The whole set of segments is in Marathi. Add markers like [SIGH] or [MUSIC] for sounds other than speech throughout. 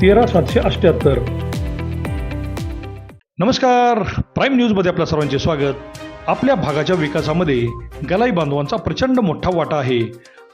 तेरा सातशे अठ्ठ्याहत्तर नमस्कार प्राईम न्यूजमध्ये आपल्या सर्वांचे स्वागत. आपल्या भागाच्या विकासामध्ये गलाई बांधवांचा प्रचंड मोठा वाटा आहे.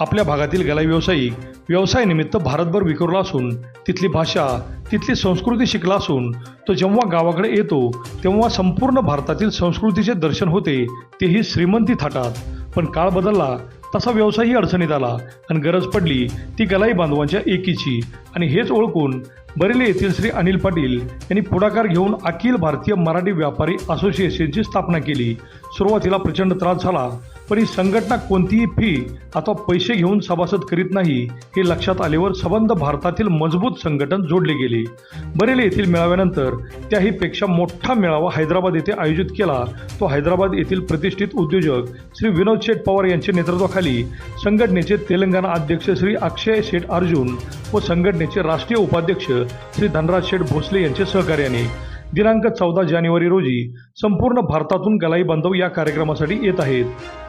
आपल्या भागातील गलाई व्यावसायिक व्यवसायानिमित्त भारतभर विखुरला असून तिथली भाषा तिथली संस्कृती शिकला असून तो जेव्हा गावाकडे येतो तेव्हा संपूर्ण भारतातील संस्कृतीचे दर्शन होते तेही श्रीमंती थाटात. पण काळ बदलला तसा व्यवसायही अडचणीत आला. आणि गरज पडली ती गलाई बांधवांच्या एकीची. आणि हेच ओळखून बरेली येथील श्री अनिल पाटील यांनी पुढाकार घेऊन अखिल भारतीय मराठी व्यापारी असोसिएशनची स्थापना केली. सुरुवातीला प्रचंड त्रास झाला पण ही संघटना कोणतीही फी अथवा पैसे घेऊन सभासद करीत नाही हे लक्षात आल्यावर सबंध भारतातील मजबूत संघटन जोडले गेले. बरेली येथील मेळाव्यानंतर त्याहीपेक्षा मोठा मेळावा हैदराबाद येथे आयोजित केला. तो हैदराबाद येथील प्रतिष्ठित उद्योजक श्री विनोद शेठ पवार यांच्या नेतृत्वाखाली संघटनेचे तेलंगणा अध्यक्ष श्री अक्षय शेठ अर्जुन व संघटनेचे राष्ट्रीय उपाध्यक्ष श्री धनराज शेठ भोसले यांच्या सहकार्याने दिनांक चौदा जानेवारी रोजी संपूर्ण भारतातून गलाई बांधव या कार्यक्रमासाठी येत आहेत.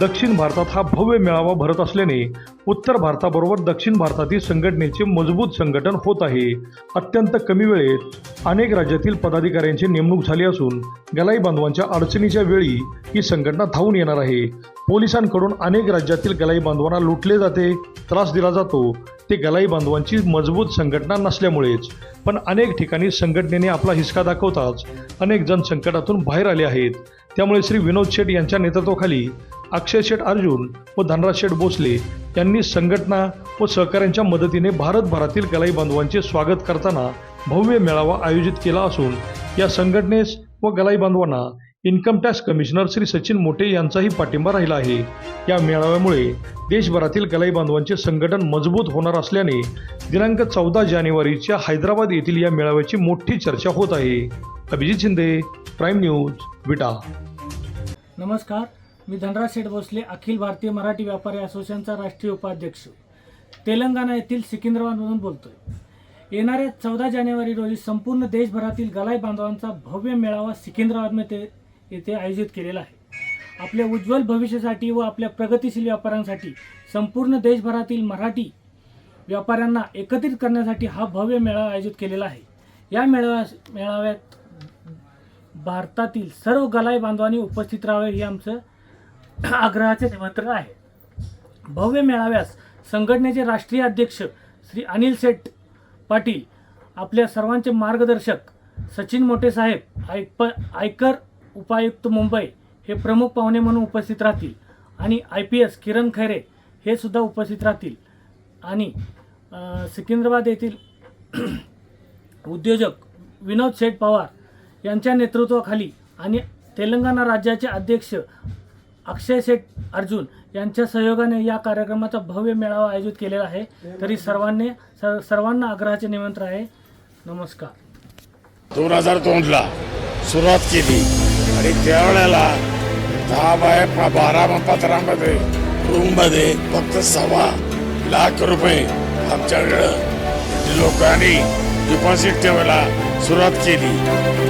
दक्षिण भारतात हा भव्य मेळावा भरत असल्याने उत्तर भारताबरोबर दक्षिण भारतातील संघटनेचे मजबूत संघटन होत आहे. अत्यंत कमी वेळेत अनेक राज्यातील पदाधिकाऱ्यांची नेमणूक झाली असून गलाई बांधवांच्या अडचणीच्या वेळी ही संघटना धावून येणार आहे. पोलिसांकडून अनेक राज्यातील गलाई बांधवांना लुटले जाते त्रास दिला जातो. ते गलाई बांधवांची मजबूत संघटना नसल्यामुळेच पण अनेक ठिकाणी संघटनेने आपला हिसका दाखवताच अनेक जण संकटातून बाहेर आले आहेत. त्यामुळे श्री विनोद शेठ यांच्या नेतृत्वाखाली अक्षय शेठ अर्जुन व धनराज शेठ भोसले यांनी संघटना व सहकाऱ्यांच्या मदतीने भारतभरातील गलाई बांधवांचे स्वागत करताना भव्य मेळावा आयोजित केला असून या संघटनेस व गलाई बांधवांना income tax commissioner Shri Sachin Mothe यांचाही पाठिंबा राहिला आहे. या मेळाव्यामुळे देशभरातील गलाई बांधवांचे संघटन मजबूत होणार असल्याने दिनांक चौदा जानेवारीच्या हैदराबाद येथील या मेळाव्याची मोठी चर्चा होत आहे. Abhijit Shinde prime news Vita. नमस्कार. मी धनराज शेठ भोसले अखिल भारतीय मराठी व्यापारी असोसिएशनचा राष्ट्रीय उपाध्यक्ष. तेलंगणा येथील सिकिंद्राबादमधून बोलतोय. येणाऱ्या चौदा जानेवारी रोजी संपूर्ण देशभरातील गलाई बांधवांचा भव्य मेळावा सिकिंद्राबादमध्ये येथे आयोजित केलेला आहे. आपल्या उज्ज्वल भविष्यासाठी व आपल्या प्रगतिशील व्यापाऱ्यांसाठी संपूर्ण देशभरातील मराठी व्यापाऱ्यांना एकत्रित करण्यासाठी हा भव्य मेळावा आयोजित केलेला आहे. या मेळाव्या मेळाव्यात भारतातील सर्व गलाई बांधवांनी उपस्थित राहावे हे आमचं आग्रहाचे निमंत्रण आहे. भव्य मेळाव्यास संघटनेचे राष्ट्रीय अध्यक्ष श्री अनिल सेठ पाटील आपल्या सर्वांचे मार्गदर्शक सचिन मोठे साहेब आयप आयकर उपायुक्त मुंबई हे प्रमुख पाहुणे म्हणून उपस्थित राहतील आणि I P S Kiran Khaire हे सुद्धा उपस्थित राहतील. आणि अ, सिकंदराबाद येथील [CLEARS THROAT] उद्योजक विनोद शेठ पवार यांच्या नेतृत्वाखाली आणि तेलंगणा राज्याचे अध्यक्ष अक्षय शेठ अर्जुन यांच्या सहयोगाने या कार्यक्रमाचा भव्य मेळावा आयोजित केलेला आहे. तरी सर्वांनी सर्वांना आग्रहाचे निमंत्रण आहे. नमस्कार. दोन हजार दोनला सुरुवात केली. आणि त्यावेळेला दहा बाय बारा पत्रामध्ये रूममध्ये फक्त सव्वा लाख रुपये आमच्याकडं. लोकांनी डिपॉझिट ठेवायला सुरुवात केली.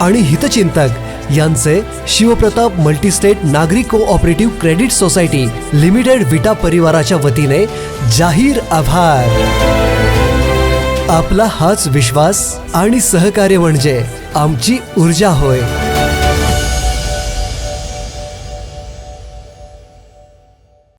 आणि हितचिंतक. यांचे Shivpratap multistate Nagari cooperative credit society limited Vita परिवाराच्या वतीने जाहीर आभार. आपला हाच विश्वास आणि सहकार्य म्हणजे आमची ऊर्जा होय.